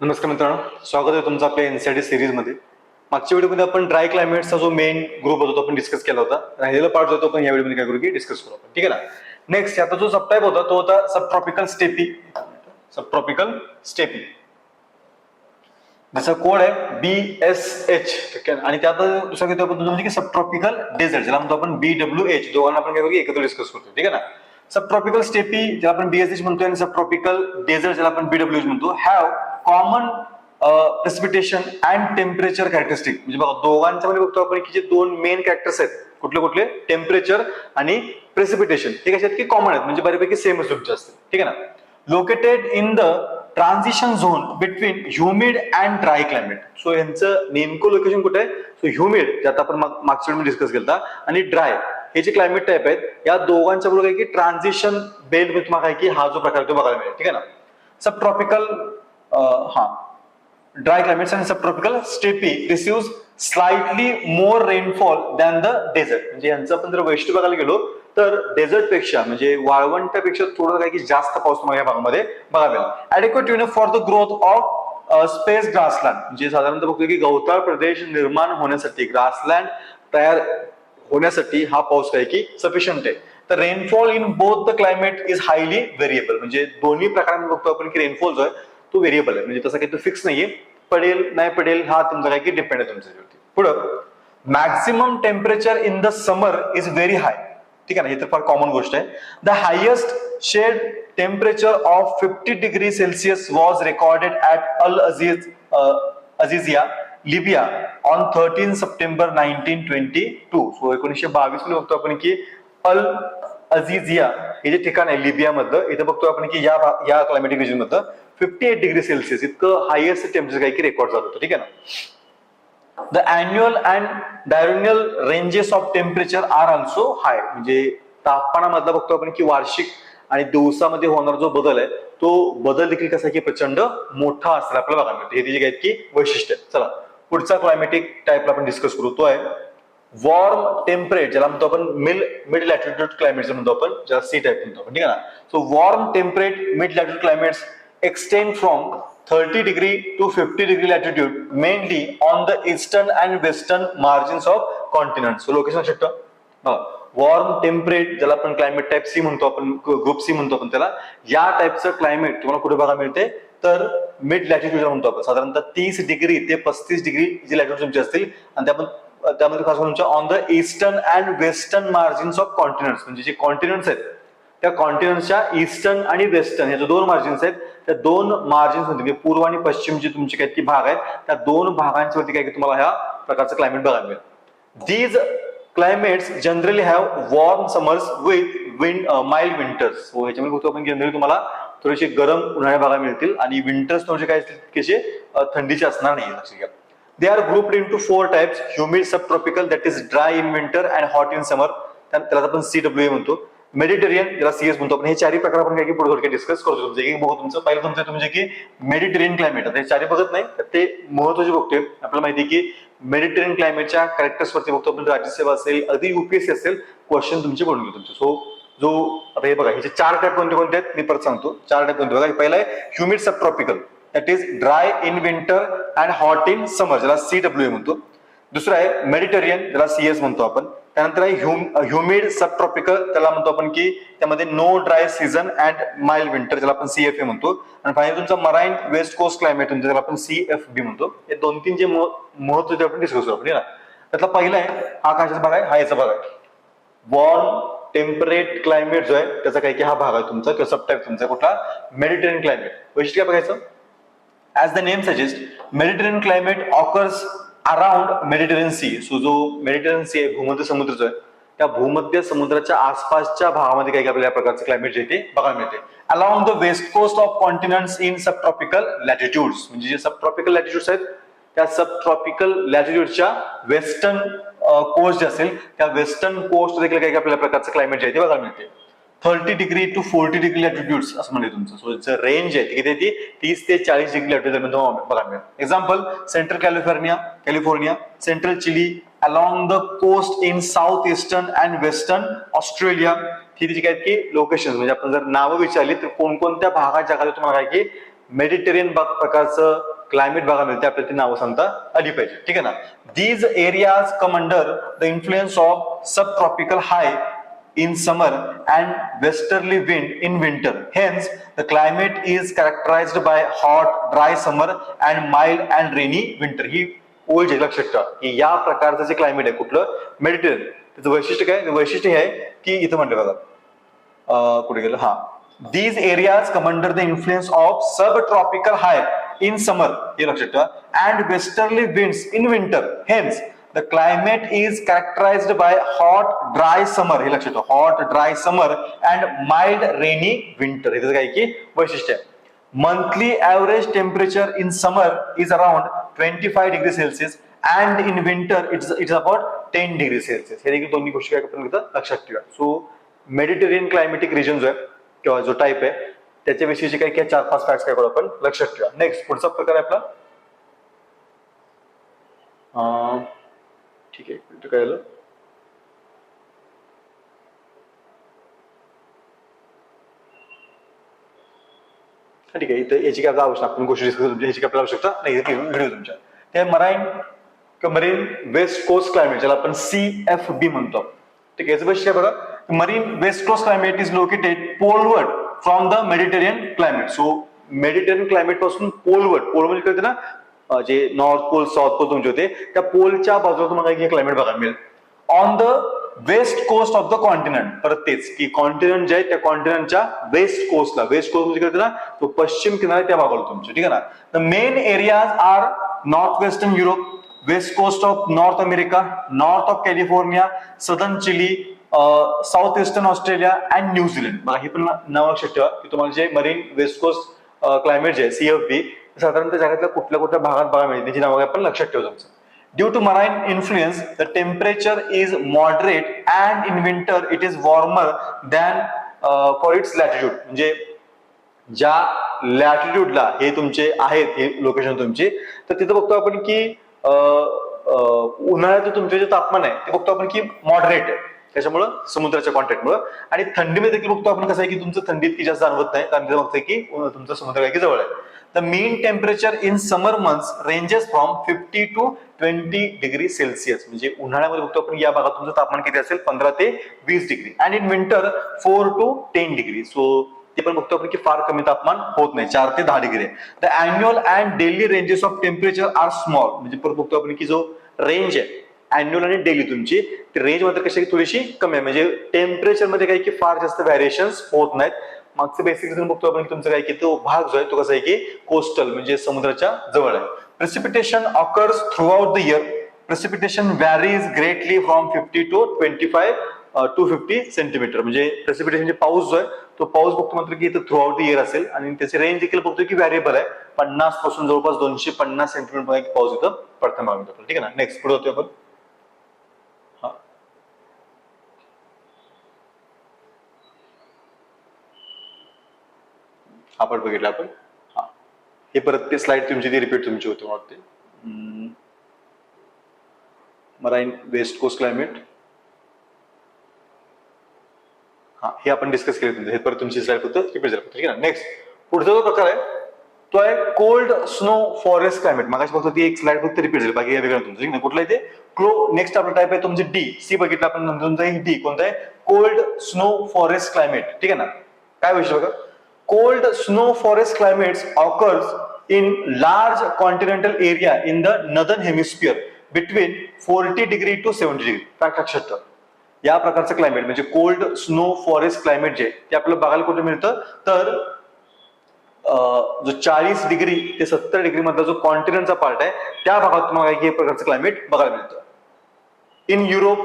नमस्कार मित्रांनो स्वागत आहे तुमचं आपल्या एनसीआरटी सिरीजमध्ये. मागच्या व्हिडिओमध्ये आपण ड्राय क्लायमेटचा जो मेन ग्रुप होता तो आपण डिस्कस केला होता. राहिलेला पार्ट होता तो आपण या व्हिडिओमध्ये काय करू की डिस्कस करू आपण. ठीक आहे ना? नेक्स्ट आता जो सबटाईप होता तो होता sub tropical steppe sub tropical steppe जसा कोड आहे? बी एस एच ठीक आहे आणि त्यात दुसरा घेतो आपण म्हणजे की सब ट्रॉपिकल डेझर्ट ज्याला म्हणतो आपण बी डब्ल्यू एच दोघांना आपण काय करू की एकत्र डिस्कस करतो ठीक आहे ना? सब ट्रॉपिकल स्टेपी ज्याला आपण बीएसएच म्हणतो आणि सब ट्रॉपिकल डेझर्ट ज्याला आपण बीडब्ल्यूएच म्हणतो have common precipitation and temperature characteristic म्हणजे बघा दोघांच्या मध्ये बघतो आपण की जे दोन मेन कॅरेक्टर्स आहेत कुठले कुठले? टेम्परेचर आणि प्रेसिपिटेशन हे कसे आहेत की कॉमन आहेत? म्हणजे बऱ्यापैकी सेम तुमचे असतील ठीक आहे ना? Located in the transition zone between humid and dry climate so यांचं नेमकं लोकेशन कुठे आहे? सो ह्युमिड जे आता आपण मागच्या डिस्कस केलं आणि ड्राय हे जे क्लायमेट टाईप आहेत या दोघांच्या बरोबर की ट्रान्झिशन बेल्ट मी तुम्हाला काय की हा जो प्रकार तो बघायला मिळेल ठीक आहे ना? सब ट्रॉपिकल हा. ड्राय क्लायमेट आणि sub tropical steppe receive slightly more rainfall than the desert म्हणजे यांचं आपण जर वैशिष्ट्य बघायला गेलो तर डेझर्टपेक्षा म्हणजे वाळवंटापेक्षा थोडं काही की जास्त पाऊस तुम्हाला या भागामध्ये बघायला मिळेल. Adequate unit for the growth of space grassland म्हणजे साधारणतः बघतो की गवताळ प्रदेश निर्माण होण्यासाठी ग्रासलँड तयार होण्यासाठी हा पाऊस काय की सफिशियंट आहे. तर rainfall in both the climate is highly variable म्हणजे दोन्ही प्रकारांमध्ये बघतो आपण की रेनफॉल जो आहे तो व्हेरिएबल आहे. म्हणजे तसं काही तो फिक्स नाहीये. पडेल नाही पडेल हा तुमचा काय की डिपेंड आहे तुमच्यावरती. पुढं maximum temperature in the summer is very high ठीक आहे ना? हे तर फार कॉमन गोष्ट आहे. The highest shade temperature of fifty degree Celsius was recorded at Al Aziz Aziziya Libya on thirteen September nineteen twenty two so एकोणीसशे बावीसमध्ये बघतो आपण की अल अझिझिया हे जे ठिकाण आहे लिबियामधलं इथं बघतो आपण की या या क्लायमेटिक रिजन मधलं फिफ्टी एट डिग्री सेल्सिअस इतकं हायेस्ट टेम्परेचर काही की रेकॉर्ड झालं होतं ठीक आहे ना? The annual and diurnal ranges of temperature are also high म्हणजे तापमानामधला बघतो आपण की वार्षिक आणि दिवसामध्ये होणारा जो बदल आहे तो बदल देखील कसा आहे की प्रचंड मोठा असणार आपल्याला बघायला मिळतो हे त्याची आहेत की वैशिष्ट्य. आहे. चला. पुढचा क्लायमेटिक टाईपला आपण डिस्कस करू. तो आहे वॉर्म टेम्परेट ज्याला म्हणतो आपण मिल मिड लॅटिट्यूड क्लायमेट म्हणतो आपण ज्याला सी टाईप म्हणतो आपण. ठीक आहे ना? So warm temperate mid latitude climates extend from thirty degree to fifty degree latitude mainly on the eastern and western margins of continent so location शकतं warm temperate ज्याला आपण क्लायमेट टाईप सी म्हणतो आपण ग्रुप सी म्हणतो आपण त्याला या टाईपचं क्लायमेट तुम्हाला कुठे बघायला मिळते? तर मिड लॅटिट्यूड म्हणतो आपण. साधारणतः तीस डिग्री ते पस्तीस डिग्री जी लॅटिट्यूड तुमची असतील. आणि त्यामध्ये त्यामध्ये खास करून तुमच्या on the eastern and western margins of continents म्हणजे जे कॉन्टिनेंट्स आहेत त्या कॉन्टिनेंटच्या ईस्टर्न आणि वेस्टर्न या दोन मार्जिन्स आहेत. त्या दोन मार्जिन्स म्हणजे पूर्व आणि पश्चिम जे तुमचे काही भाग आहेत त्या दोन भागांच्यावरती काय की तुम्हाला ह्या प्रकारचं क्लायमेट बघायला मिळेल. These climates generally have warm summers with wind mild winters so ह्याच्यामध्ये बघतो आपण जनरली तुम्हाला थोडेसे गरम उन्हाळ्या भागा मिळतील आणि विंटर्स थोडेसे काय असतील कसे थंडीचे असणार नाही लक्षात घ्या. They are grouped into four types humid sub tropical that is dry in winter and hot in summer त्याला आपण सी डब्ल्यू ए म्हणतो. मेडिटेरियन ज्याला सीएस म्हणतो. आपण हे चारही प्रकार आपण काय पुढे थोडक्यात डिस्कस करतो तुमचं. एक बघू तुमचं. पहिलं तुमचं तुमचे की मेडिटेरियन क्लायमेट हे चारही बघत नाही तर ते महत्त्वाचे बघतोय. आपल्याला माहिती आहे की मेडिटेरियन क्लायमेटच्या कॅरेक्टर्स वरती बघतो आपण. राज्यसेवा असेल अगदी युपीएससी असेल क्वेश्चन तुमचे बनून घेऊ तुमचे. सो जो आता हे बघा ह्याचे चार टाईप कोणते कोणते आहेत? मी परत सांगतो. चार टाईप कोणते? बघा हे पहिलं आहे humid sub tropical that is dry in winter and hot in summer ज्याला सी डब्ल्यू ए म्हणतो. दुसरं आहे मेडिटेरियन ज्याला सीएस म्हणतो आपण. त्यानंतर आहे ह्युमिड सब ट्रॉपिकल त्याला म्हणतो आपण की त्यामध्ये no dry season and mild winter ज्याला आपण सीएफ ए म्हणतो. आणि फायनली तुमचा मराईन वेस्ट कोस्ट क्लायमेट म्हणजे ज्याला आपण सीएफ बी म्हणतो. हे दोन तीन जे महत्त्व आपण डिस्कस करू आपण हे ना? त्यातला पहिला आहे हा कशाचा भाग आहे हा याचा भाग आहे. वॉर्म टेम्परेट क्लायमेट जो आहे त्याचा काही की हा भाग आहे तुमचा किंवा सबटाईप तुमचा कुठला? मेडिटेरियन क्लायमेट वैशिष्ट्य काय बघायचं? As the name suggest Mediterranean climate occurs around Mediterranean sea so जो मेडिटेरियन सी आहे भूमध्य समुद्र जो आहे त्या भूमध्य समुद्राच्या आसपासच्या भागामध्ये काही आपल्याला प्रकारचं क्लायमेट जे आहे ते बघायला मिळते. Along the west coast of continents in sub tropical latitudes म्हणजे जे सब ट्रॉपिकल लॅटिट्यूड्स आहेत त्या सब ट्रॉपिकल लॅटिट्यूडच्या वेस्टर्न कोस्ट जे असेल त्या वेस्टर्न कोस्ट देखील काही आपल्याला प्रकारचं क्लायमेट जे आहे ते बघायला मिळते. Thirty degree to forty degree latitude असं म्हणजे तुमचं. सो रेंज आहे. किती ती? तीस ते चाळीस डिग्री लॅटिट्यूड बघायला मिळेल. Example central California California central Chile along the coast in south eastern and western Australia ही तिची काय की लोकेशन म्हणजे आपण जर नावं विचारली तर कोणकोणत्या भागात जगात तुम्हाला काय की मेडिटेरियन प्रकारचं क्लायमेट बघा मिळते आपल्याला ती नावं सांगता आली पाहिजे. ठीक आहे ना? These areas come under the influence of sub tropical high in summer and westerly wind in winter hence the climate is characterized by hot dry summer and mild and rainy winter ही ओल्ड आहे लक्षात ठेवा की या प्रकारचं जे climate आहे कुठलं? मेडिटेरियन त्याचं वैशिष्ट्य काय? वैशिष्ट्य हे आहे की इथं म्हणलं बघा. कुठे गेलं? हा. These areas come under the influence of sub tropical high in summer हे लक्षात ठेवा and westerly winds in winter hence the climate is characterised by hot dry summer हे लक्षात ठेवा hot dry summer and mild rainy winter हे त्याचं काय की वैशिष्ट्य। आहे monthly average temperature in summer is around twenty five degree Celsius and in winter it's it's about ten degree Celsius हे देखील दोन्ही गोष्टी काय आपण इथं लक्षात ठेवा सो मेडिटेरियन क्लायमेटिक रिजन जो आहे किंवा जो टाईप आहे त्याच्याविषयीचे काही काही चार पाच फॅक्ट्स काय करू आपण? लक्षात ठेवा. नेक्स्ट पुढचा प्रकार आहे आपला? ठीक आहे काय झालं ठीक आहे इथं याची काय आवश्यक आपण गोष्टी डिस्कस करू याची काय आवश्यकता नाही व्हिडिओ तुमच्या. ते marine marine west coast climate ज्याला आपण सी एफ बी म्हणतो. ठीक आहे याचं बघा marine west coast climate is located poleward from the Mediterranean climate so Mediterranean क्लायमेटपासून poleward pole म्हणजे काय होते ना जे नॉर्थ पोल साऊथ पोल तुमचे होते त्या पोलच्या बाजूला तुम्हाला हे क्लायमेट बघायला मिळेल. On the west coast of the continent परत तेच की कॉन्टिनेंट जे आहे त्या कॉन्टिनेंटच्या वेस्ट कोस्टला वेस्ट कोस्ट म्हणजे होते ना तो पश्चिम किनारा त्या भागाला तुमचे ठीक आहे ना? The main areas are north western Europe west coast of north America north of California southern Chile south eastern Australia and New Zealand बघा हे पण नाव लक्षात ठेवा की तुम्हाला जे मरीन वेस्ट कोस्ट क्लायमेट जे आहे सीएफबी साधारणतः जगातल्या कुठल्या कुठल्या भागात बघा मिळते त्याची नावं आपण लक्षात ठेवतो तुमचं due to marine influence the temperature is moderate and in winter it is warmer than for its latitude म्हणजे ज्या लॅटिट्यूडला हे तुमचे आहेत हे लोकेशन तुमची तर तिथं बघतो आपण की उन्हाळ्याचं उन्हाळ्यात तुमचे जे तापमान आहे ते बघतो आपण की मॉडरेट आहे. त्याच्यामुळं समुद्राच्या कॉन्टॅक्टमुळं आणि थंडीमध्ये देखील बघतो आपण कसं आहे की तुमचं थंडीत की जास्त जाणवत नाही. कारण बघतोय की तुमचं समुद्र काय की जवळ आहे. The mean temperature in summer months ranges from fifty to twenty degree Celsius म्हणजे उन्हाळ्यामध्ये बघतो आपण या भागात तुमचं तापमान किती असेल? पंधरा ते वीस degree and in winter four to ten degree so ते पण बघतो आपण की फार कमी तापमान होत नाही. चार ते दहा degree the annual and daily ranges of temperature are small म्हणजे परत बघतो आपण की जो रेंज आहे अॅन्युअल आणि डेली तुमची. ती रेंज मात्र कशी थोडीशी कमी आहे. म्हणजे टेम्परेचरमध्ये काही की फार जास्त व्हॅरिएशन होत नाहीत. मागचं बेसिक रिझन बघतो आपण की तुमचं काय की तो भाग जो आहे तो कसा आहे की कोस्टल म्हणजे समुद्राच्या जवळ आहे. Precipitation occurs throughout the year precipitation varies greatly from fifty to twenty five to fifty centimetre म्हणजे प्रेसिपिटेशन म्हणजे पाऊस जो आहे तो पाऊस बघतो मात्र की इथं थ्रू आउट द इयर असेल. आणि त्याची रेंज देखील बघतो की व्हॅरिएबल आहे. पन्नासपासून जवळपास दोनशे पन्नास सेंटीमीटर पाऊस इथं प्रथम ठीक आहे ना? नेक्स्ट पुढे होतो आपण. हा पण बघितला आपण. हा. हे परत ते स्लाइड तुमची ती रिपीट तुमची होती वाटते. Marine west coast climate. हा हे आपण डिस्कस केले तुमचे हे परत तुमची स्लाइड फक्त रिपीट झालं. ठीक आहे ना? नेक्स्ट पुढचा जो प्रकार आहे तो आहे कोल्ड स्नो फॉरेस्ट क्लायमेट मागाशी फक्त ती एक स्लाइड फक्त रिपीट झाली. बाकी हे वेगळं तुमचं ठीक आहे कुठला ते? क्लो नेक्स्ट आपला टाईप आहे तुमचे डी सी बघितलं आपण. तुमचं डी कोणतं आहे? कोल्ड स्नो फॉरेस्ट क्लायमेट ठीक आहे ना? काय विषय बघा? Cold snow forest climates occurs in large continental area in the northern hemisphere between 40 degree to 70 degree. Fact लक्षात ठेवा या प्रकारचं क्लायमेट म्हणजे कोल्ड स्नो फॉरेस्ट क्लायमेट जे ते आपल्याला बघायला कुठे मिळतं? तर जो चाळीस डिग्री ते सत्तर डिग्री मधला जो कॉन्टिनेंटचा पार्ट आहे त्या भागात तुम्हाला काही प्रकारचं क्लायमेट बघायला मिळतं. In Europe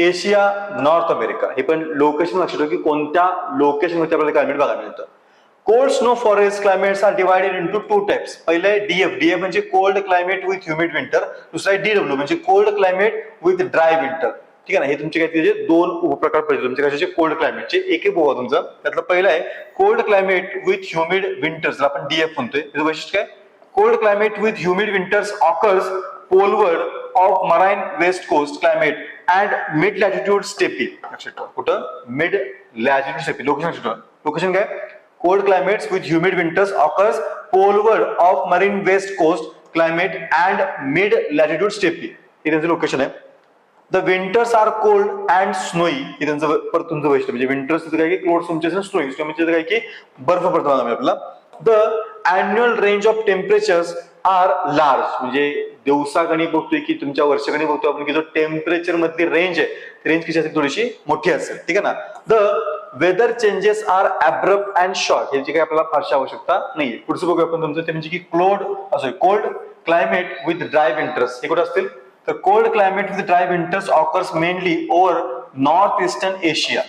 Asia North America हे पण लोकेशन लक्षात ठेवा की कोणत्या लोकेशनवरती आपल्याला क्लायमेट बघायला मिळतं. Cold snow forest climates are divided into two types पहिले डीएफ डीएफ म्हणजे cold climate with humid winter दुसरा आहे डीडब्ल्यू म्हणजे cold climate with dry winter ठीक आहे ना? हे तुमचे काय तिथे दोन उपप्रकार पाहिजे तुमचे कशाचे कोल्ड क्लायमेटचे एक एक बघा तुमचं. त्यातलं पहिलं आहे cold climate with humid winters आपण डीएफ म्हणतोय. त्याचं वैशिष्ट्य काय? Cold climate with humid winters occurs poleward of marine west coast climate and mid latitude steppe लक्षात ठेवा. कुठं? Mid latitude steppe location location काय? Cold climates with humid winters occurs poleward of marine west coast climate and mid latitude steppe. हे त्यांचं location आहे. The winters are cold and snowy हे त्यांचं परत तुमचं वैशिष्ट्य. म्हणजे विंटर्स काय की क्लोड तुमचे स्नोई स्नो म्हणजे काय की बर्फ पडतो बघा आपल्याला. The annual range of temperatures are large म्हणजे दिवसाकणी बघतोय की तुमच्या वर्षागणी बघतोय आपण की जो टेम्परेचर मधली रेंज आहे रेंज कशी असेल? थोडीशी मोठी असेल. ठीक आहे ना? The weather changes are abrupt and short ह्याची काही आपल्याला फारशी आवश्यकता नाहीये. पुढचं बघूया आपण तुमचं. ते म्हणजे की clod sorry cold climate with dry winters हे कुठे असतील? तर cold climate with dry winters occurs mainly over north eastern Asia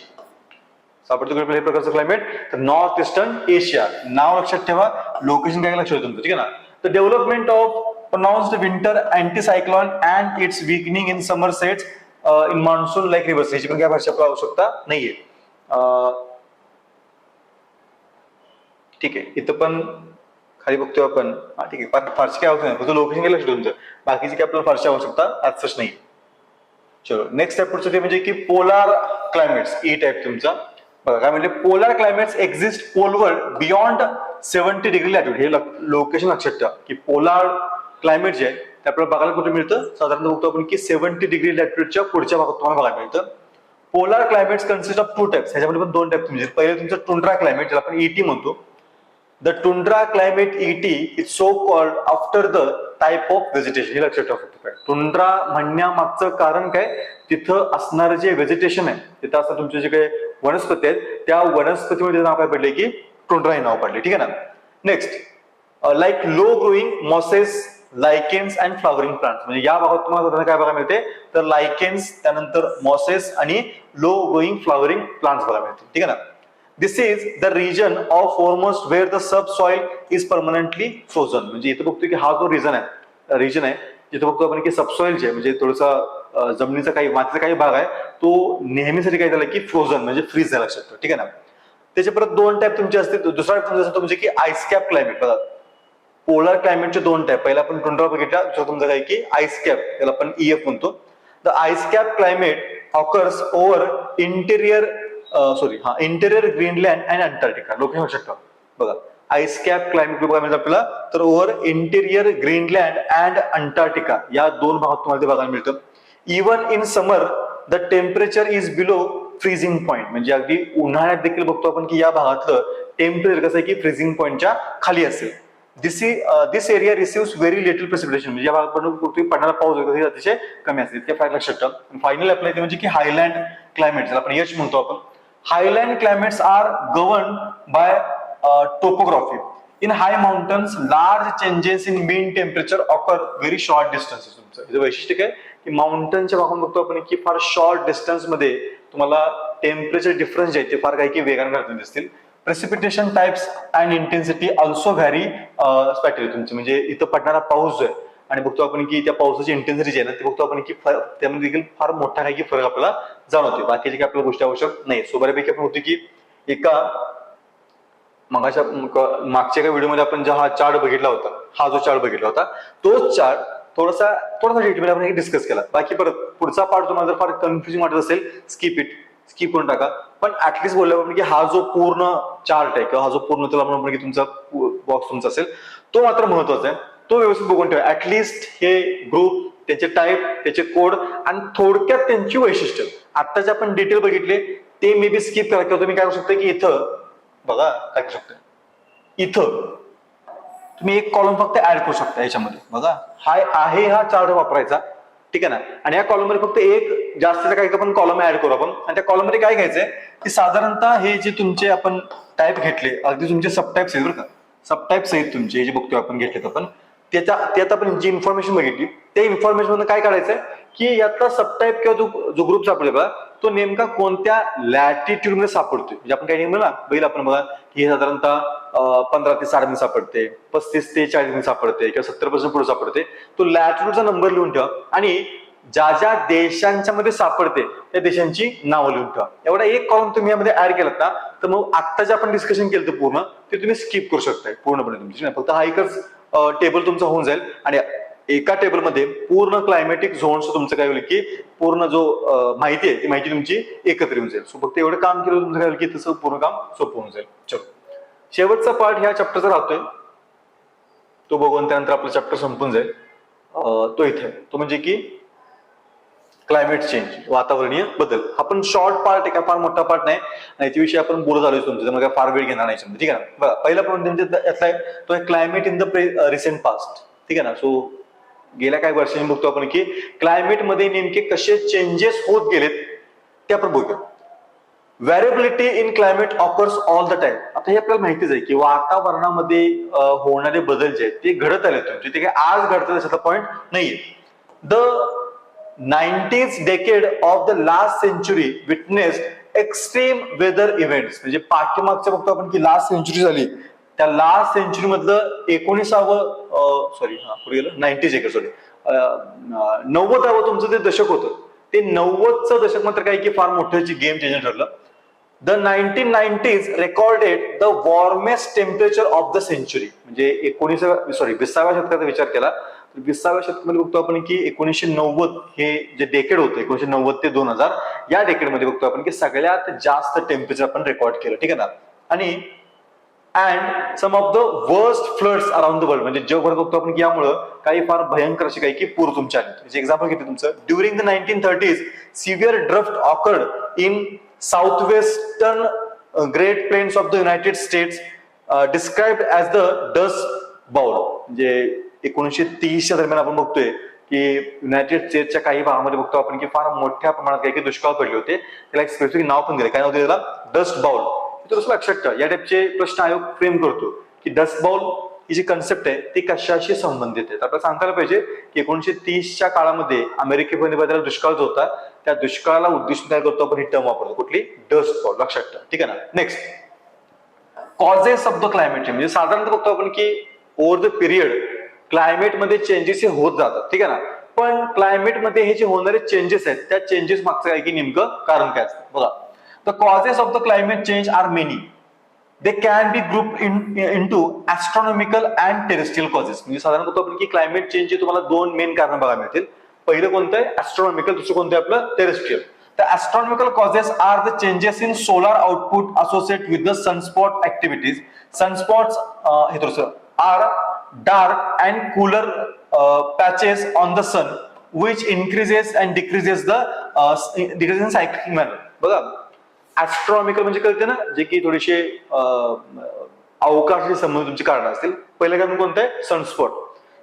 सापडतो प्रकारचं क्लायमेट तर नॉर्थ ईस्टर्न एशिया नाव लक्षात ठेवा. लोकेशन काय लक्षात तुमचं. ठीक आहे ना? The development of pronounced winter anticyclone and its weakening in summer sets in monsoon like reverse याची पण काय भाषा आपल्याला आवश्यकता नाहीये. ठीक आहे. इथं पण खाली बघतोय आपण. हा ठीक आहे. फार- फारशी काय आवश्यक नाही. फक्त लोकेशन काय लक्ष तुमचं बाकीची काय आपल्याला फारशी आवश्यकता आजच नाही. चलो नेक्स्ट स्टेप पुढचं ते म्हणजे की पोलार क्लायमेट्स ई टाईप तुमचा. बघा काय म्हणजे polar climates exist पोलवर beyond seventy degree latitude हे लोकेशन लक्षात ठेवा. की पोलार क्लायमेट जे आहे ते आपल्याला बघायला कुठे मिळतं? साधारणतः बघतो आपण की सेव्हन्टी डिग्री लॅट्यूडच्या पुढच्या भागात तुम्हाला बघायला मिळतं. Polar climates consist of two types ह्याच्यामध्ये पण दोन टाइप म्हणजे पहिले तुमचं टुंड्रा क्लायमेट ज्याला आपण ईटी म्हणतो. The tundra climate ET is so called after the type of vegetation हे लक्षात ठेवा फक्त काय टुंड्रा म्हणण्यामागचं कारण काय? तिथं असणारं जे व्हेजिटेशन आहे तिथं असं तुमचे जे काही वनस्पती आहेत त्या वनस्पतीमध्ये नाव काय पडले की टुंड्रा हे नाव पडले ठीक आहे ना? Next like low growing mosses lichens and flowering plants म्हणजे या भागात तुम्हाला काय बघायला मिळते तर लायकेन्स त्यानंतर मॉसेस आणि लो गोईंग फ्लॉवरिंग प्लांट्स बघायला मिळते ठीक आहे ना? This is the region of foremost where the sub soil is permanently frozen म्हणजे इथं बघतोय की हा जो रिजन आहे रिजन आहे जिथं बघतो आपण की सबसॉइल जे म्हणजे थोडंसं जमिनीचा काही मातीचा काही भाग आहे तो नेहमीसाठी काय झाला की फ्रोझन म्हणजे फ्रीज झाला शकतो ठीक आहे ना? त्याच्या परत दोन टाईप तुमचे असतील. दुसरा टाईप तुमचे म्हणजे असतो म्हणजे की आईस कॅप क्लायमेट बघा पोलर क्लायमेटचे दोन टाईप पहिला आपण टुंड्रा बघितला दुसरा तुमचा काय की आईस कॅप त्याला आपण ईएफ म्हणतो. The ice cap climate occurs over interior sorry हा इंटेरियर ग्रीनलँड अँड अंटार्क्टिका लोक होऊ शकतं बघा आईस कॅप क्लायमेट बघा म्हणजे आपल्याला तर over interior Greenland and Antarctica या दोन भागात तुम्हाला ते बघायला मिळतं. Even in summer the temperature is below freezing point म्हणजे अगदी उन्हाळ्यात देखील बघतो आपण की या भागातलं टेम्परेचर कसं आहे की फ्रीझिंग पॉईंटच्या खाली असेल. This this area receive very little precipitation म्हणजे या भागात पण पडणारा पाऊस होतो अतिशय कमी असते. ते फार लक्षात ठेवा. फायनल अप्लाय ते म्हणजे की हायलँड क्लायमेट ज्याला आपण यश म्हणतो आपण. Highland climates are govern by topography in high mountains large changes in mean temperature occur very short distance तुमचं वैशिष्ट्य काय की माउंटनच्या भागात बघतो आपण की फार शॉर्ट डिस्टन्समध्ये तुम्हाला टेम्परेचर डिफरन्स जे आहे ते फार काही की वेगाने घडताना दिसतील. Precipitation types and intensity also vary spatially तुमची. म्हणजे इथं पडणारा पाऊस जो आहे आणि बघतो आपण की त्या पावसाची इंटेन्सिटी जी आहे ना ते बघतो आपण की त्यामध्ये देखील फार मोठा काही की फरक आपल्याला जाणवतो बाकीचे काही आपल्याला गोष्टी आवश्यक नाही सो बऱ्यापैकी आपण होती की एका मगाच्या मागच्या एका व्हिडिओमध्ये आपण जो हा चार्ट बघितला होता हा जो चार्ट बघितला होता तोच चार्ट थोडासा थोडासा डिटेलमध्ये आपण डिस्कस केला. बाकी परत पुढचा पार्ट तुम्हाला जर फार कन्फ्युजिंग वाटत असेल स्किप इट स्किप करून टाका. पण ऍटलीस्ट बोलल्या म्हणजे हा जो पूर्ण चार्ट आहे किंवा हा जो पूर्ण त्याला म्हणून की तुमचा बॉक्स तुमचा असेल तो मात्र महत्त्वाचा आहे. तो व्यवस्थित बघून ठेवा. ऍटलिस्ट हे ग्रुप त्याचे टाईप त्याचे कोड आणि थोडक्यात त्यांची वैशिष्ट्य. आत्ताचे आपण डिटेल बघितले ते मे बी स्किप करा किंवा तुम्ही काय करू शकता की इथं बघा काय करू शकता. इथं. तुम्ही एक कॉलम फक्त ऍड करू शकता याच्यामध्ये. बघा. हा आहे हा चार्ट वापरायचा. ठीक आहे ना? आणि या कॉलममध्ये फक्त एक जास्तीचा काही आपण कॉलम ऍड करू आपण. आणि त्या कॉलममध्ये काय घ्यायचंय? की साधारणतः हे जे तुमचे आपण टाईप घेतले अगदी तुमचे सब टाईप्स आहेत बरं का. सब टाईप्स आहेत तुमचे जे बघतोय आपण घेतलेत आपण. त्याच्या त्यात आपण जी इन्फॉर्मेशन बघितली त्या इन्फॉर्मेशन मधून काय काढायचंय? की यातला सबटाईप किंवा जो जो ग्रुप सापडला बघा तो नेमका कोणत्या लॅटिट्यूडमध्ये सापडतोय? म्हणजे आपण काय नेमलं ना बघितलं आपण बघा की साधारणतः पंधरा ते साठमध्ये सापडते पस्तीस ते चाळीसमध्ये सापडते किंवा सत्तर पर्सेंट पुढे सापडते. तो लॅटिट्यूडचा नंबर लिहून ठेवा. आणि ज्या ज्या देशांच्या मध्ये सापडते त्या देशांची नावं लिहून ठेवा. एवढा एक कॉलम तुम्ही यामध्ये ऍड केलात ना तर मग आत्ता जे आपण डिस्कशन केलं पूर्ण ते तुम्ही स्किप करू शकताय पूर्णपणे तुमची. नाही फक्त हा एकच टेबल तुमचा होऊन जाईल. आणि एका टेबलमध्ये पूर्ण क्लायमॅटिक झोन्स तुमचं काय होईल की पूर्ण जो माहिती आहे ती माहिती तुमची एकत्र येऊन जाईल. सो फक्त एवढं काम केलं तुमचं काय होईल की तसं पूर्ण काम सोपं होऊन जाईल. चलो. शेवटचा पार्ट ह्या चॅप्टरचा राहतोय. तो बघून त्यानंतर आपलं चॅप्टर संपून जाईल. तो इथे. तो म्हणजे की क्लायमेट चेंज वातावरणीय बदल. हा पण शॉर्ट पार्ट आहे का? फार मोठा पार्ट नाही. आणि याच्याविषयी आपण बोलत आलोय तुमचं. त्यामुळे काय फार वेळ घेणार नाही समजा. ठीक आहे ना? बघा पहिला पॉईंट त्यांच्या म्हणजे यातला आहे तो आहे climate in the recent past ठीक आहे ना? सो गेल्या काही वर्षांनी बघतो आपण की क्लायमेटमध्ये नेमके कसे चेंजेस होत गेलेत ते आपण बघूया. Variability in climate offers all the time आता हे आपल्याला माहितीच आहे की वातावरणामध्ये होणारे बदल जे आहेत ते घडत आले तुमचे ते काय आज घडतात असा पॉईंट नाहीये. The nineties decade of the last century witnessed extreme weather events. म्हणजे पाठीमागचं बघतो आपण की लास्ट सेंचुरी झाली. त्या लास्ट सेंचुरी मधलं एकोणीसावं सॉरी हा पुढे गेलं. नाईन्टीज एकर सॉरी नव्वदावं तुमचं ते दशक होतं. ते नव्वदचं दशक मात्र काय की फार मोठं गेम चेंजर ठरलं. The nineteen nineties recorded the warmest temperature of the century म्हणजे एकोणीसाव्या सॉरी विसाव्या शतकाचा विचार केला. तर विसाव्या शतकामध्ये बघतो आपण की एकोणीसशे नव्वद हे जे डेकेड होतं एकोणीशे नव्वद ते दोन हजार या डेकेडमध्ये बघतो आपण की सगळ्यात जास्त टेम्परेचर आपण रेकॉर्ड केलं ठीक आहे ना? आणि and some of the worst floods around the world म्हणजे जगभर बघतो आपण की यामुळं काही फार भयंकर असे काही की पूर तुमच्या आले. म्हणजे एक्झाम्पल घेते तुमचं. During the nineteen thirties severe drought occurred in south western Great Plains of the United States describe as the Dust Bowl म्हणजे एकोणीसशे तीसच्या दरम्यान आपण बघतोय की युनायटेड स्टेट्सच्या काही भागामध्ये बघतो आपण की फार मोठ्या प्रमाणात काही दुष्काळ पडले होते. त्याला एक स्पेसिफिक नाव पण दिलं. काय नाव दिलं डस्ट बाउल तर लक्षात ठेवा. या टाईपचे प्रश्न आयोग फ्रेम करतो की डस्ट बाउल ही जी कन्सेप्ट आहे ती कशाशी संबंधित आहे? आपल्याला सांगायला पाहिजे की एकोणीशे तीसच्या काळामध्ये अमेरिकेमध्ये दुष्काळ जो होता त्या दुष्काळाला उद्देशून काय करतो आपण ही टर्म वापरतो. कुठली? डस्ट बाउल लक्षात ठेवा. ठीक आहे ना? Next causes of the climate change म्हणजे साधारणतः बघतो आपण की ओव्हर द पिरियड क्लायमेटमध्ये चेंजेस हे होत जातात. ठीक आहे ना? पण क्लायमेटमध्ये हे जे होणारे चेंजेस आहेत त्या चेंजेस मागचं काय की नेमकं कारण काय असतं? बघा. The causes of the climate change are many they can be group in two astronomical and terrestrial causes म्हणजे साधारण बघतो आपण की क्लायमेट चेंजचे तुम्हाला दोन मेन कारण बघायला मिळतील. पहिलं कोणतं आहे? ऍस्ट्रॉनॉमिकल दुसरं कोणतं आहे आपलं? Terrestrial The astronomical causes are the changes in solar output associated with the sunspot activities. Sunspots uh, हे थोडंसं are dark and cooler uh, patches on the sun, which increases and decreases the uh, decreases in cyclic manner. बघा ऍस्ट्रॉनॉमिकल म्हणजे कळते ना जे की थोडेसे अं, अवकाशाशी संबंधित तुमची कारण असतील. पहिलं कारण कोणतं आहे? सनस्पॉट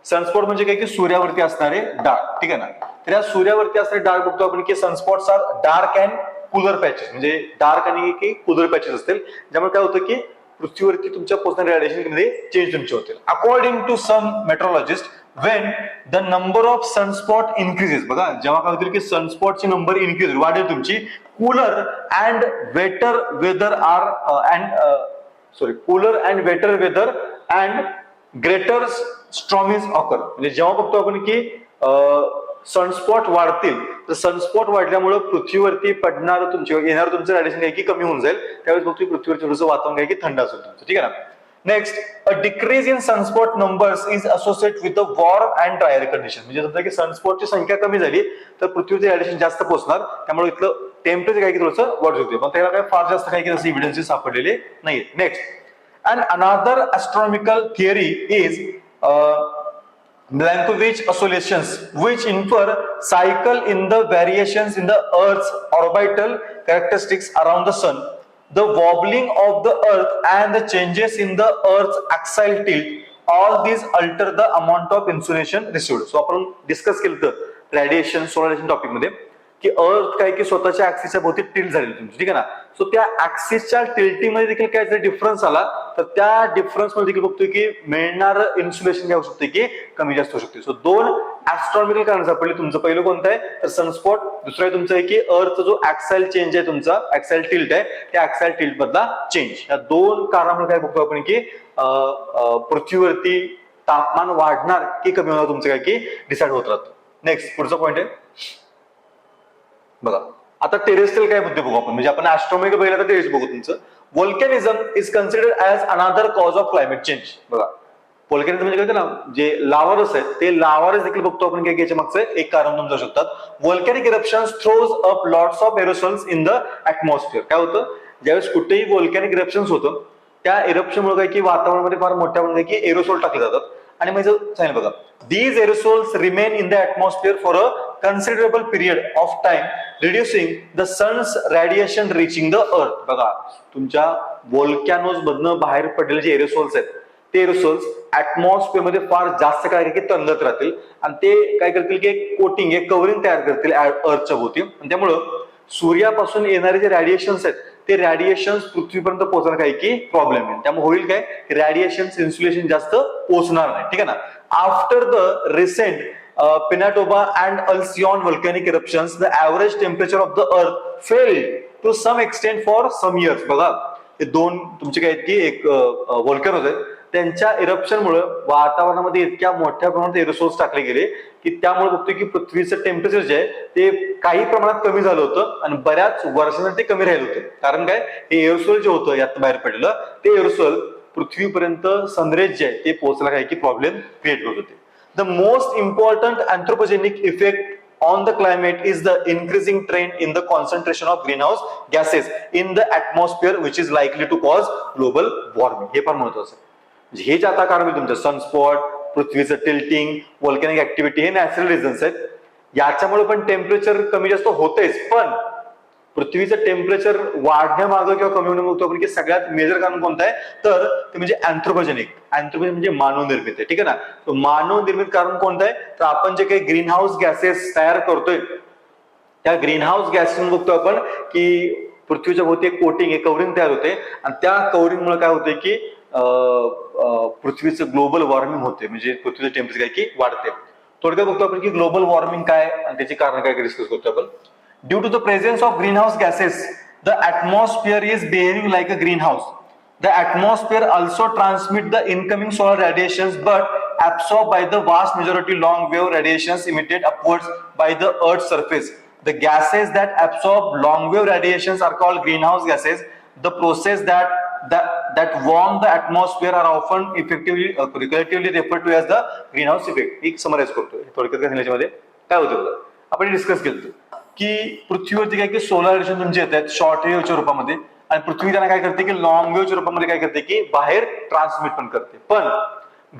सनस्पॉट म्हणजे काय की सूर्यावरती असणारे डार्क ठीक आहे ना? तर या सूर्यावरती असणारे डार्क बघतो आपण की sunspots are dark and cooler patches म्हणजे डार्क आणि की कुलर पॅचेस असतील. ज्यामुळे काय होतं की पृथ्वीवरती तुमच्या पोहोचणाऱ्या रेडिएशनमध्ये चेंज तुमचे होतील. According to some meteorologist when the number of sunspot increases बघा जेव्हा काय होतील की सनस्पॉटची नंबर इन्क्रीज वाढेल तुमची cooler and wetter weather are and sorry cooler and wetter weather and greater storminess occur म्हणजे जेव्हा बघतो आपण की uh, सनस्पॉट वाढतील. तर सनस्पॉट वाढल्यामुळे पृथ्वीवरती पडणार तुमचे येणार तुमचं रेडिएशन काही की कमी होऊन जाईल. त्यावेळेस बघतो पृथ्वीवरचं थोडंसं वातावरण काही की थंड असेल तुमचं. ठीक आहे ना? Next a decrease in sunspot numbers is associate with the warm and drier condition म्हणजे समजा की सनस्पॉटची संख्या कमी झाली तर पृथ्वीचे रेडिएशन जास्त पोहोचणार. त्यामुळे इथलं टेम्परेचर काही की थोडंसं वाढू शकते. पण त्याला काय फार जास्त काही की तसे इव्हिडन्सेस सापडलेले नाहीत next and another astronomical theory is uh, Milankovitch oscillations, which infer cycle in the variations in the Earth's orbital characteristics around the Sun. The wobbling of the Earth and the changes in the Earth's axial tilt, all these alter the amount of insolation received. So आपण discuss केलं तर radiation solar radiation topic मध्ये की अर्थ काय की स्वतःच्या ऍक्सिसच्या भोवती टिल्ट झाली तुमची ठीक आहे ना? सो त्या ऍक्सिसच्या टिल्टीमध्ये मध्ये देखील काय जर डिफरन्स आला तर त्या डिफरन्समध्ये देखील बघतोय की मिळणार इन्सुलेशन काय होऊ शकते की कमी जास्त होऊ शकते. सो दोन ऍस्ट्रॉनॉमिकल कारण सापडले. तुमचं पहिलं कोणतं आहे? तर सनस्पॉट दुसरं आहे तुमचं आहे की अर्थ जो ऍक्साईल चेंज आहे तुमचा ऍक्साईल टिल्ट आहे त्या ऍक्साईल टिल्ट मधला चेंज या दोन कारणामुळे काय बघतो आपण की पृथ्वीवरती तापमान वाढणार की कमी होणार तुमचं काय की डिसाईड होत राहतं. नेक्स्ट पुढचा पॉईंट आहे. बघा आता टेरेस्ट्रियल काय मुद्दे बघू आपण? म्हणजे आपण ऍस्ट्रॉनॉमिकल बघितलं तर टेरेस बघू तुमचं. Volcanism is considered as another cause of climate change बघा वोल्कॅनिझम म्हणजे काय ना जे लावारस आहे ते लावारस देखील बघतो आपण काय याच्या मागचं एक कारण तुम्ही जाऊ शकतात. Volcanic eruption throws up lots of aerosols in the atmosphere काय होतं? ज्यावेळेस कुठेही वोल्कॅनिक इरप्शन होतं त्या इरप्शनमुळे काय की वातावरणामध्ये फार मोठ्या प्रमाणात की एरोसोल टाकले जातात. आणि म्हणजे सांगेल बघा. These aerosols remain in the atmosphere for a considerable period of time reducing the sun's radiation reaching the earth बघा तुमच्या वोल्कॅनोज मधनं बाहेर पडलेले जे एरोसोल्स आहेत ते एरोसोल्स ऍटमॉस्फिअरमध्ये फार जास्त काय की तंगत राहतील. आणि ते काय करतील की एक कोटिंग एक कव्हरिंग तयार करतील अर्थच्या भोवती. आणि त्यामुळं सूर्यापासून येणारे जे रेडिएशन्स आहेत ते रॅडिएशन्स पृथ्वीपर्यंत पोहोचणार काय की प्रॉब्लेम येईल त्यामुळे होईल काय? रॅडिएशन इन्सुलेशन जास्त पोहोचणार नाही. ठीक आहे ना? After the recent Pinatubo and El Chichon volcanic eruptions the average temperature of the earth fell to some extent for some years. बघा हे दोन तुमचे काय की एक uh, uh, वोल्कॅनोज होते. त्यांच्या इरप्शन मुळे वातावरणामध्ये इतक्या मोठ्या प्रमाणात एरोसोल्स टाकले गेले की त्यामुळे बघतोय की पृथ्वीचं टेम्परेचर जे आहे ते काही प्रमाणात कमी झालं होतं आणि बऱ्याच वर्षांसाठी कमी राहिलं होतं. कारण काय? हे एरोसोल जे होतं यात बाहेर पडलेलं ते एरोसोल पृथ्वीपर्यंत सनरेज जे आहे ते पोहोचला काय की प्रॉब्लेम क्रिएट होत होते. The most important anthropogenic effect on the climate is the increasing trend in the concentration of greenhouse gases in the atmosphere which is likely to cause global warming. हे पण महत्वाचं आहे म्हणजे हे जे आता कारण मी तुमचं सनस्पॉट पृथ्वीचं टिल्टिंग वॉल्कॅनिक ऍक्टिव्हिटी हे नॅचरल रिझन्स आहेत याच्यामुळे पण टेम्परेचर कमी जास्त होतेच पण पृथ्वीचं टेम्परेचर वाढण्यामागं किंवा कमी होण्यामागं बघतो आपण की सगळ्यात मेजर कारण कोणतं आहे? तर ते म्हणजे अँथ्रोपोजेनिक अँथ्रोपोजेनिक म्हणजे मानव निर्मित आहे ठीक आहे ना? मानव निर्मित कारण कोणतं आहे? तर आपण जे काही ग्रीन हाऊस गॅसेस तयार करतोय त्या ग्रीन हाऊस गॅसेस बघतो आपण की पृथ्वीच्या भोवती एक कोटिंग एक कवरिंग तयार होते. आणि त्या कवरिंगमुळे काय होते की पृथ्वीचं ग्लोबल वॉर्मिंग होते. म्हणजे पृथ्वीचं टेम्परेचर काय की वाढते. थोडक्यात बघतो आपण की ग्लोबल वॉर्मिंग काय आणि त्याची कारण काय डिस्कस करतो आपण? Due to the presence of green house gases the atmosphere is behaving like a green house The atmosphere also transmit the incoming solar radiations but absorbed by the vast majority long wave radiations emitted upwards by the earth's surface. The gases that absorb long wave radiations are called greenhouse gases. The process that that, that warm the atmosphere are often effectively uh, collectively referred to as the greenhouse effect. एक summarise करतो थोडक्यात काय सांगायच्या मध्ये काय होतं बघा आपण डिस्कस केलं की पृथ्वीवरती काय की सोलर रेडिएशन तुमचे येत आहेत शॉर्ट वेव्हच्या रूपामध्ये. आणि पृथ्वी त्यांना काय करते की लॉंग वेव्हच्या रूपामध्ये काय करते की बाहेर ट्रान्समिट पण करते. पण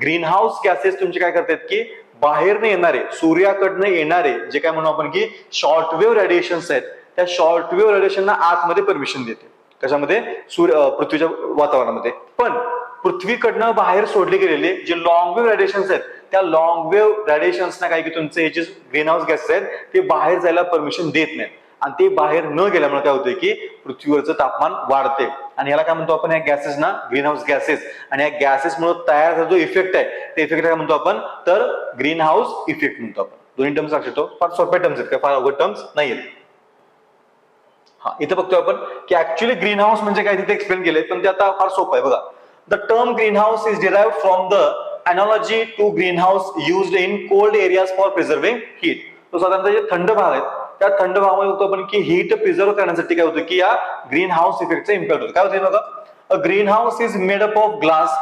ग्रीन हाऊस गॅसेस तुमचे काय करतात की बाहेरनं येणारे सूर्याकडनं येणारे जे काय म्हणू आपण की शॉर्ट वेव्ह रेडिएशन्स आहेत त्या शॉर्ट वेव्ह रेडिएशनना आतमध्ये परमिशन देते. कशामध्ये? सूर्य पृथ्वीच्या वातावरणामध्ये. पण पृथ्वीकडनं बाहेर सोडले गेलेले जे लॉंग वेव्ह रेडिएशन्स आहेत त्या लॉंग वेव्ह रेडिएशन्सना काय की तुमचे हे जे ग्रीन हाऊस गॅसेस आहेत ते बाहेर जायला परमिशन देत नाहीत. आणि ते बाहेर न गेल्यामुळे काय होतंय की पृथ्वीवरचं तापमान वाढते. आणि याला काय म्हणतो आपण? या गॅसेस ना ग्रीन हाऊस गॅसेस आणि या गॅसेसमुळे तयार जो इफेक्ट आहे ते इफेक्ट काय म्हणतो आपण? तर ग्रीन हाऊस इफेक्ट म्हणतो आपण. दोन्ही टर्म्स लक्षात फार सोप्या टर्म्स आहेत काय फार अवघड टर्म्स नाही आहेत हा इथं बघतोय आपण की ऍक्च्युली ग्रीन हाऊस म्हणजे काय? तिथे एक्सप्लेन केले पण ते आता फार सोपं आहे. बघा the term greenhouse is derive from the analogy to greenhouse used in cold areas for preserving heat. तो साधारणतः जे थंड भाग आहेत त्या थंड भागामध्ये होतो आपण की हीट प्रिझर्व करण्यासाठी काय होतं की या ग्रीन हाऊस इफेक्टचा इम्पॅक्ट होतो. काय होतं बघा? A greenhouse is made up of glass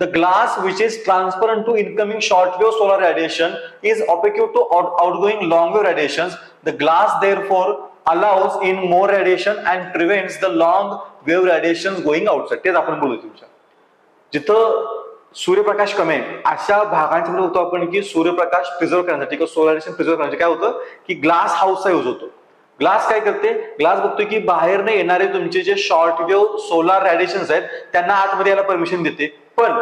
the glass which is transparent to incoming short wave solar radiation is opaque to outgoing long wave radiation the glass therefore allows in more radiation and prevents the long wave radiation going outside तेच आपण बोलू तुमच्या. जिथं सूर्यप्रकाश कमी आहे. अशा भागांच्या मध्ये आपण की सूर्यप्रकाश प्रिझर्व करण्यासाठी किंवा सोलर प्रिझर्व करण्यासाठी काय होतं? की ग्लास हाऊसचा यूज होतो. ग्लास काय करते? ग्लास बघतोय की बाहेरने येणारे तुमचे जे शॉर्ट वेव्ह सोलार रेडिएशन्स आहेत त्यांना आतमध्ये यायला परमिशन देते. पण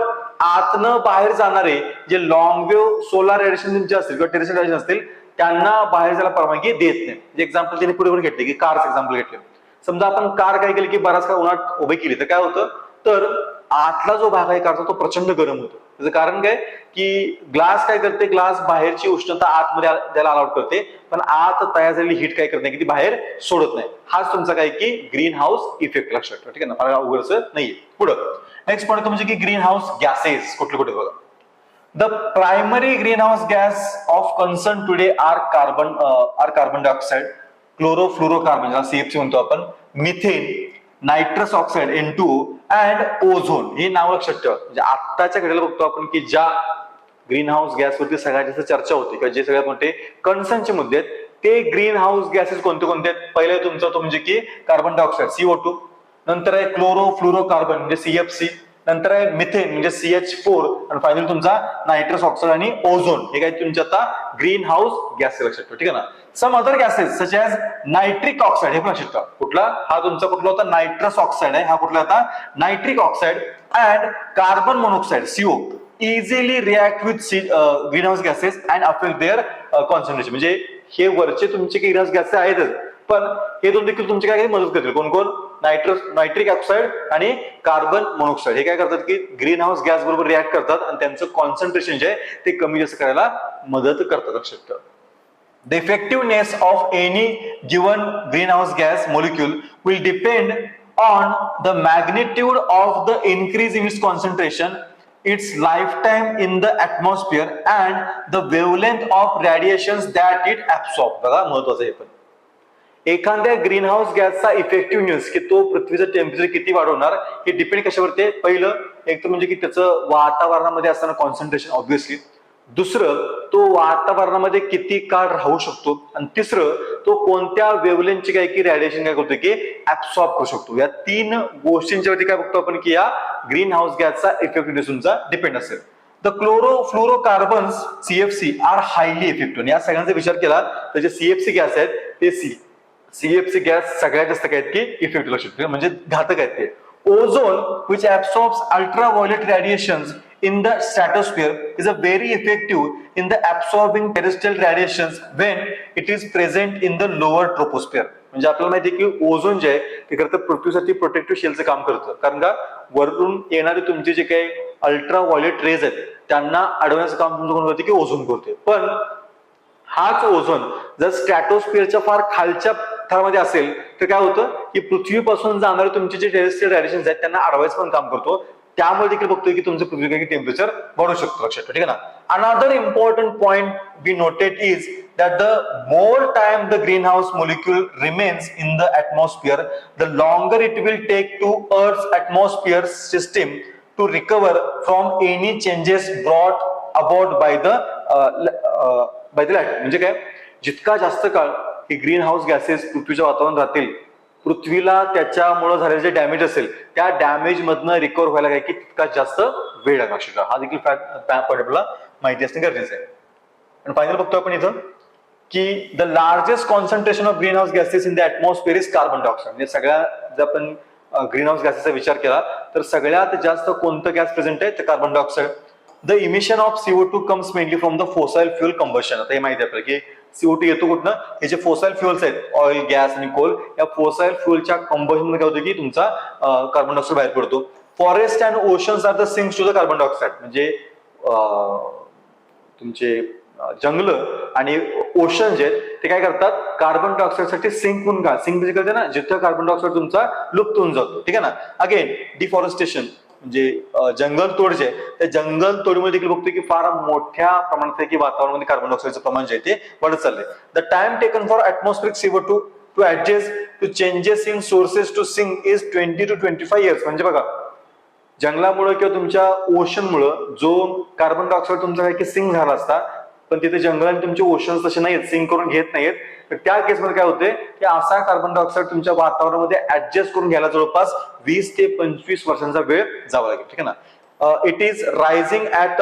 आतनं बाहेर जाणारे जे लॉंग वेव्ह सोलार रेडिएशन तुमचे असतील किंवा टेरेशन रेडिएशन असतील त्यांना बाहेर जायला परवानगी देत नाही. एक्झाम्पल त्यांनी पुढे पण घेतले की कारचं एक्झाम्पल घेतले. समजा आपण कार काय केली की बराच काळ उन्हात उभी केली तर काय होतं? तर आतला जो भाग आहे कारचा तो प्रचंड गरम होतो. त्याचं कारण काय? की ग्लास काय करते? ग्लास बाहेरची उष्णता आतमध्ये आ- द्यायला अलाउड करते पण आत तयार झालेली हीट काय करत नाही की ती बाहेर सोडत नाही. हाच तुमचा काय की ग्रीन हाऊस इफेक्ट लक्षात ठेवा ठीक आहे ना? फार अवघडच नाहीये. पुढं. नेक्स्ट पॉईंट म्हणजे की ग्रीन हाऊस गॅसेस कुठले कुठे बघा. Primary greenhouse gas of concern today are carbon are carbon carbon uh, chloro fluoro ज्याला सीएफसी म्हणतो आपण, methane nitrous oxide N two and ozone हे नाव लक्षात ठेवा. म्हणजे आत्ताच्या घडीला बघतो आपण की ज्या ग्रीन हाऊस गॅसवरती सगळ्यात जास्त चर्चा होती किंवा जे सगळ्यात मोठे कन्सर्नचे मुद्दे आहेत ते ग्रीन हाऊस गॅसेस कोणते कोणते आहेत? पहिले तुमचं तो म्हणजे की कार्बन डायऑक्साईड सीओ टू नंतर आहे क्लोरो फ्लोरो कार्बन म्हणजे सीएफसी नंतर आहे मिथेन म्हणजे सीएच फोर आणि फायनल तुमचा नायट्रस ऑक्साईड आणि ओझोन हे काय तुमचे आता ग्रीन हाऊस गॅस लक्षात ठेवा. ठीक आहे ना? Some other gases such as nitric oxide हे पण लक्षात कुठला? हा तुमचा कुठला होता? नायट्रस ऑक्साईड आहे. हा कुठला आता nitric oxide and carbon monoxide CO easily react with greenhouse gases and affect their concentration म्हणजे हे वरचे तुमचे ग्रीन हाऊस गॅसेस आहेतच. पण हे दोन देखील तुमचे काय मदत करतील? कोण कोण? नायट्रस नायट्रिक ऑक्साईड आणि कार्बन मोनॉक्साईड हे काय करतात की ग्रीन हाऊस गॅस बरोबर रिॲक्ट करतात आणि त्यांचं कॉन्सन्ट्रेशन जे आहे ते कमी जास्त करायला मदत करतात. लक्षात ठेवा. The effectiveness of any given greenhouse gas molecule will depend on the magnitude of the increase in its concentration its lifetime in the atmosphere and the wave of radiation that it absorb बघा महत्वाचं आहे पण. एखाद्या greenhouse गॅसचा effectiveness की तो पृथ्वीचं temperature किती वाढवणार हे डिपेंड कशावरते पहिलं एक तर म्हणजे की त्याचं वातावरणामध्ये असताना कॉन्सन्ट्रेशन ऑब्व्हियसली दुसरं तो वातावरणामध्ये किती काळ राहू शकतो? आणि तिसरं तो कोणत्या वेवलेनची काय की रॅडिएशन काय करतो की ऍब्सॉर्ब करू शकतो? या तीन गोष्टींच्यावरती काय बघतो आपण की या ग्रीन हाऊस गॅसचा इफेक्टिव्हनेस डिसूनचा डिपेंड असेल. The chlorofluorocarbons CFC are highly effective या सगळ्यांचा विचार केला तर जे सीएफसी गॅस आहेत ते सी सीएफसी गॅस सगळ्यात जास्त काय आहेत की इफेक्टिव्ह लक्षात म्हणजे घातक आहेत ते. Ozone which absorbs ultraviolet radiations in the stratosphere is a very effective in the absorbing terrestrial radiations when it is present in the lower troposphere. म्हणजे आपल्याला माहिती आहे की ओझोन जे आहे ते खरं तर पृथ्वीसाठी प्रोटेक्टिव्ह शेलचं काम करतं. कारण का? वरून येणारे तुमचे जे काही अल्ट्रा व्हायोलेट रेज आहेत त्यांना अडवण्याचं काम तुमचं कोण करते? की ओझोन करते पण हाच ओझोन जर स्ट्रॅटोस्फिअरच्या फार खालच्या थरामध्ये असेल तर काय होतं की पृथ्वीपासून जाणारे तुमचे जे टेरेस्टर रॅडिशन आहेत त्यांना अडवायस पण काम करतो. त्यामध्ये देखील बघतोय की तुमचं पृथ्वी टेम्परेचर वाढू शकतो लक्षात ठीक आहे ना? Another important point be noted is that the more time the greenhouse molecule remains in the atmosphere the longer it will take to earth atmosphere system to recover from any changes brought about by the by the light म्हणजे काय? जितका जास्त काळ हे green house gases पृथ्वीच्या वातावरणात राहतील. पृथ्वीला त्याच्यामुळे झालेलं जे डॅमेज असेल त्या डॅमेज मधनं रिकवर व्हायला काय की तितका जास्त वेळ लागणार शिका हा देखील फॅक्ट आपल्याला माहिती असणे गरजेचं आहे. आणि फायनल बघतो आपण इथं की the largest concentration of greenhouse gases in the atmosphere is carbon dioxide म्हणजे सगळ्या जर आपण ग्रीन हाऊस गॅसेसचा विचार केला तर सगळ्यात जास्त कोणतं गॅस प्रेझेंट आहे? तर carbon dioxide the emission of CO two comes mainly from the fossil fuel combustion आता हे माहिती आहे आपल्याला की सीओटी येतो कुठनं? हे जे फोसाईल फ्युअल्स आहेत ऑइल गॅस आणि कोल या फोसाईल फ्युअलच्या कंबशनमध्ये काय होतं की तुमचा कार्बन डायऑक्साईड बाहेर पडतो. Forest and oceans are the sinks to the carbon dioxide म्हणजे तुमचे जंगल आणि ओशन जे आहेत ते काय करतात? कार्बन डायऑक्साईडसाठी सिंक होऊन का सिंक म्हणजे करते ना जिथं कार्बन डायऑक्साईड तुमचा लुप्त होऊन जातो. ठीक आहे ना? अगेन डिफॉरेस्टेशन म्हणजे जंगल तोड जे आहे त्या जंगल तोडीमध्ये देखील बघतोय की फार मोठ्या प्रमाणात की वातावरणामध्ये कार्बन डायऑक्साईडचं प्रमाण जे आहे ते वाढत चाललंय. The time taken for atmospheric CO two to adjust to changes in sources to sink is twenty to twenty five years म्हणजे बघा जंगलामुळे किंवा तुमच्या ओशनमुळं जो कार्बन डायऑक्साईड तुमचा काय की सिंक झाला असता पण तिथे जंगल आणि तुमचे ओशन्स तसे नाहीत सिंक करून घेत नाहीत तर त्या केसमध्ये काय होते की असा कार्बन डायऑक्साईड तुमच्या वातावरणामध्ये ऍडजस्ट करून घ्यायला जवळपास वीस ते पंचवीस वर्षांचा वेळ जावा लागेल ठीक आहे ना? It is rising at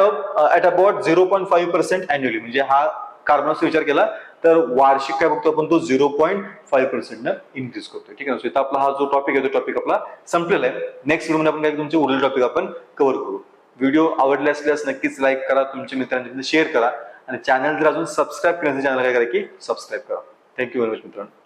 at about zero point five percent annually म्हणजे हा कार्बनचा विचार केला तर वार्षिक काय बघतो आपण तो zero point five percent increase करतो ठीक आहे ना? इथं आपला हा जो टॉपिक आहे तो टॉपिक आपला संपलेला आहे. नेक्स्ट व्हिडिओ आपण काय तुमचे उरलेले टॉपिक आपण कव्हर करू. व्हिडिओ आवडले असल्यास नक्कीच लाईक करा तुमच्या मित्रांच्या शेअर करा. आणि चॅनल जर अजून सबस्क्राईब केलं चॅनल काय करा की सबस्क्राईब करा. थँक्यू व्हेरी मच मित्रांनो.